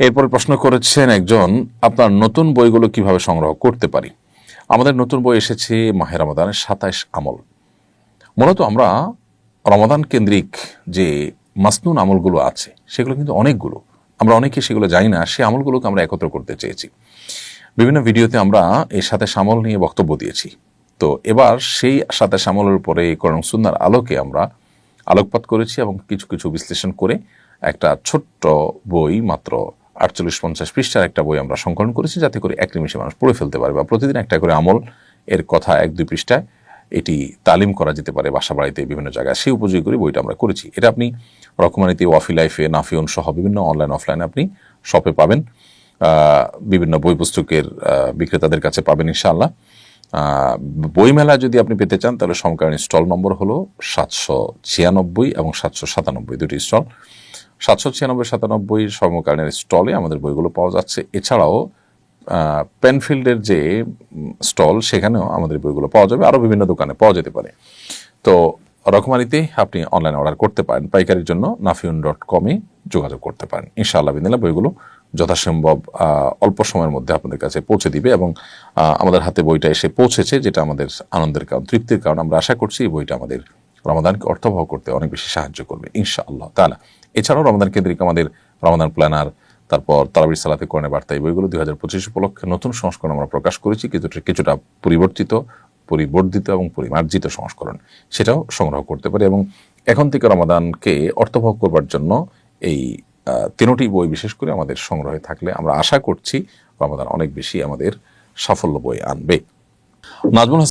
এরপর প্রশ্ন করেছেন একজন, আপনার নতুন বইগুলো কীভাবে সংগ্রহ করতে পারি? আমাদের নতুন বই এসেছে মাহের রমাদানের সাতাইশ আমল। মূলত আমরা রমাদান কেন্দ্রিক যে মাসনুন আমলগুলো আছে, সেগুলো কিন্তু অনেকগুলো। আমরা অনেকে সেগুলো জানি না সেই আমলগুলোকে আমরা একত্র করতে চেয়েছি। বিভিন্ন ভিডিওতে আমরা এই সাথে সামল নিয়ে বক্তব্য দিয়েছি। তো এবার সেই সাথে সামলের উপরে করণ সুন্নার আলোকে আমরা আলোকপাত করেছি এবং কিছু কিছু বিশ্লেষণ করে একটা ছোট্ট বই মাত্র আটচল্লিশ পঞ্চাশ পৃষ্ঠার একটা বই আমরা সংকলন করেছি যাতে করে এক নিমিষে মানুষ পড়ে ফেলতে পারে বা প্রতিদিন একটা করে আমল এর কথা এক দুই পৃষ্ঠায় এটি তালিম করা যেতে পারে বাসা বাড়িতে বিভিন্ন জায়গায়। সেই উপযোগী করে বইটা আমরা করেছি। এটা আপনি রকমারিতে ওয়াফি লাইফে, নাফিউন সহ বিভিন্ন অনলাইন, অফলাইনে আপনি শপে পাবেন। বিভিন্ন বই পুস্তকের বিক্রেতাদের কাছে পাবেন ইনশাআল্লাহ। বইমেলা যদি আপনি পেতে চান তাহলে সমকালীন স্টল নম্বর হলো সাতশো ছিয়ানব্বই এবং সাতশো সাতানব্বই দুটি স্টল সাতশো ছিয়ানব্বই, সাতানব্বই সমকালীনের স্টলে আমাদের বইগুলো পাওয়া যাচ্ছে। এছাড়াও পেনফিল্ডের যে স্টল, সেখানেও আমাদের বইগুলো পাওয়া যাবে। আরও বিভিন্ন দোকানে পাওয়া যেতে পারে। তো রকমারিতে আপনি অনলাইন অর্ডার করতে পারেন। পাইকারির জন্য নাফিউন ডট কমে যোগাযোগ করতে পারেন। ইনশাআল্লাহ বিদিনা বইগুলো যথাসম্ভব অল্প সময়ের মধ্যে আপনাদের কাছে পৌঁছে দিবে এবং আমাদের হাতে বইটা এসে পৌঁছেছে, যেটা আমাদের আনন্দের কারণ, তৃপ্তির কারণ। আমরা আশা করছি এই বইটা আমাদের রমাদানকে অর্থবহ করতে অনেক বেশি সাহায্য করবে, ইনশাআল্লাহ তালা এছাড়াও রমাদান কেন্দ্রিক আমাদের রমাদান প্ল্যানার, তারপর তারাবির সালাতে কোরআনে বার্তা এই বইগুলো দুই হাজার পঁচিশ উপলক্ষে নতুন সংস্করণ আমরা প্রকাশ করেছি, কিছুটা কিছুটা পরিবর্তিত, পরিবর্ধিত এবং পরিমার্জিত সংস্করণ। সেটাও সংগ্রহ করতে পারে এবং এখন থেকে রমাদানকে অর্থবহ করবার জন্য এই তিনোটি বই বিশেষ করে আমাদের সংগ্রহে থাকলে আমরা আশা করছি রমাদান অনেক বেশি আমাদের সাফল্য বই আনবে। নাজমুল